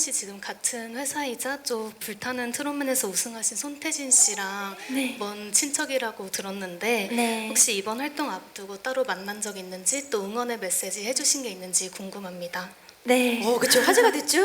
씨 지금 같은 회사이자 좀 불타는 트롯맨에서 우승하신 손태진 씨랑 네. 먼 친척이라고 들었는데 네. 혹시 이번 활동 앞두고 따로 만난 적 있는지 또 응원의 메시지 해주신 게 있는지 궁금합니다. 네. 어, 그쵸. 화제가 됐죠?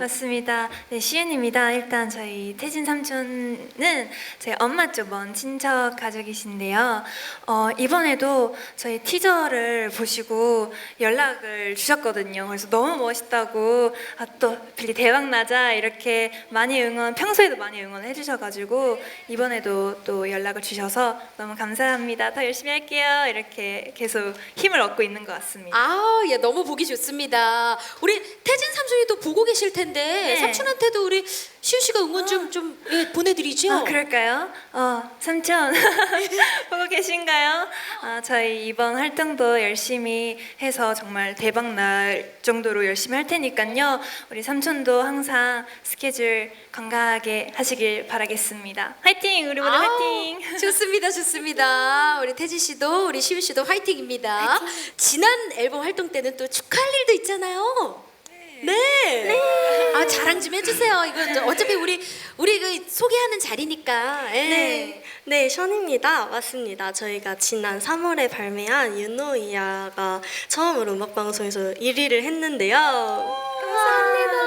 맞습니다. 네, 시은입니다. 일단 저희 태진 삼촌은 저희 엄마 쪽 먼 친척 가족이신데요. 어, 이번에도 저희 티저를 보시고 연락을 주셨거든요. 그래서 너무 멋있다고 아, 또 빌리 대박 나자 이렇게 많이 응원 평소에도 많이 응원해 주셔가지고 이번에도 또 연락을 주셔서 너무 감사합니다. 더 열심히 할게요. 이렇게 계속 힘을 얻고 있는 것 같습니다. 아, 예, 너무 보기 좋습니다. 우리 태진 삼촌이도 보고 계실 텐데 네. 삼촌한테도 우리 시우 씨가 응원 좀좀 예, 보내드리죠. 아, 그럴까요? 어, 삼촌 보고 계신가요? 아, 저희 이번 활동도 열심히 해서 정말 대박 날 정도로 열심히 할 테니까요. 우리 삼촌도 항상 스케줄 건강하게 하시길 바라겠습니다. 화이팅! 우리 모두 아우, 화이팅! 좋습니다, 좋습니다. 우리 태진 씨도 우리 시우 씨도 화이팅입니다. 지난 앨범 활동 때는 또 축하할 일도 있잖아요. 네. 아 자랑 좀 해주세요. 이거 저 어차피 우리 우리 그 소개하는 자리니까. 예. 네, 네, 션입니다. 맞습니다. 저희가 지난 3월에 발매한 유노이아가 처음으로 음악 방송에서 1위를 했는데요. 감사합니다.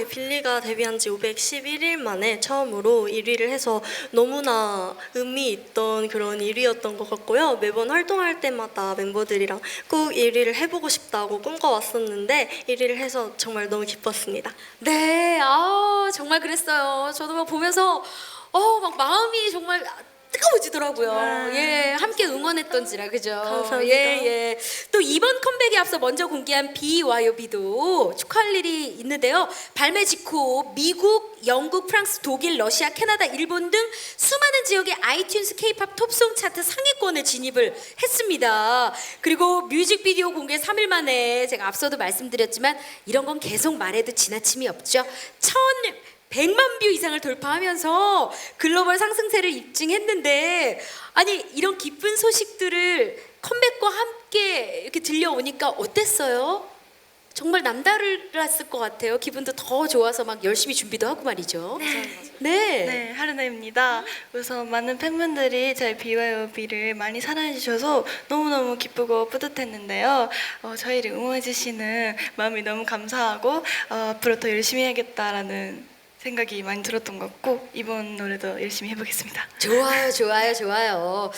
네, 빌리가 데뷔한 지 511일 만에 처음으로 1위를 해서 너무나 의미 있던 그런 1위였던 것 같고요. 매번 활동할 때마다 멤버들이랑 꼭 1위를 해보고 싶다고 꿈꿔왔었는데 1위를 해서 정말 너무 기뻤습니다. 네, 아 정말 그랬어요. 저도 막 보면서 어 막 마음이 정말 뜨거워지더라고요. 와. 예, 함께 응원했던지라 그죠. 감사합니다. 예, 예. 또 이번 컴백에 앞서 먼저 공개한 BYOB도 축하할 일이 있는데요. 발매 직후 미국, 영국, 프랑스, 독일, 러시아, 캐나다, 일본 등 수많은 지역의 아이튠스 K-팝 톱송 차트 상위권에 진입을 했습니다. 그리고 뮤직비디오 공개 3일 만에 제가 앞서도 말씀드렸지만 이런 건 계속 말해도 지나침이 없죠. 천 100만 뷰 이상을 돌파하면서 글로벌 상승세를 입증했는데 아니 이런 기쁜 소식들을 컴백과 함께 이렇게 들려오니까 어땠어요? 정말 남다르았을 것 같아요. 기분도 더 좋아서 막 열심히 준비도 하고 말이죠. 네. 네, 하루나입니다. 우선 많은 팬분들이 저희 BYOB를 많이 사랑해주셔서 너무너무 기쁘고 뿌듯했는데요. 어, 저희를 응원해주시는 마음이 너무 감사하고 어, 앞으로 더 열심히 해야겠다라는 생각이 많이 들었던 것 같고 이번 노래도 열심히 해보겠습니다. 좋아요, 좋아요, 좋아요.